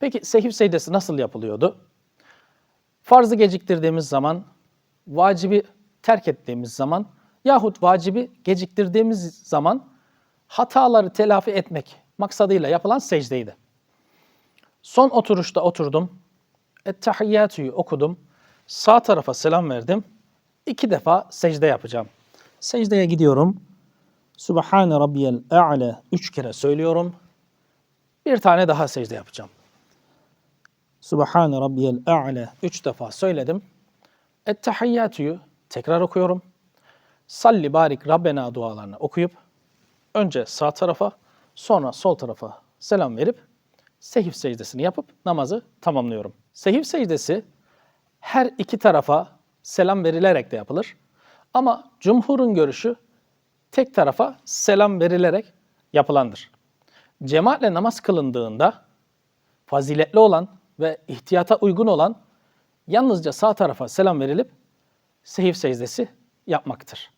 Peki sehif secdesi nasıl yapılıyordu? Farzı geciktirdiğimiz zaman, vacibi terk ettiğimiz zaman yahut vacibi geciktirdiğimiz zaman hataları telafi etmek maksadıyla yapılan secdeydi. Son oturuşta oturdum. Ettehiyyatü'yü okudum. Sağ tarafa selam verdim. İki defa secde yapacağım. Secdeye gidiyorum. Subhane rabbiyel a'le üç kere söylüyorum. Bir tane daha secde yapacağım. Subhane rabbiyel a'le üç defa söyledim. Ettehiyyatü'yü tekrar okuyorum. Salli barik Rabbena dualarını okuyup önce sağ tarafa sonra sol tarafa selam verip sehif secdesini yapıp namazı tamamlıyorum. Sehif secdesi her iki tarafa selam verilerek de yapılır. Ama cumhurun görüşü tek tarafa selam verilerek yapılandır. Cemaatle namaz kılındığında faziletli olan ve ihtiyata uygun olan yalnızca sağ tarafa selam verilip sehif secdesi yapmaktır.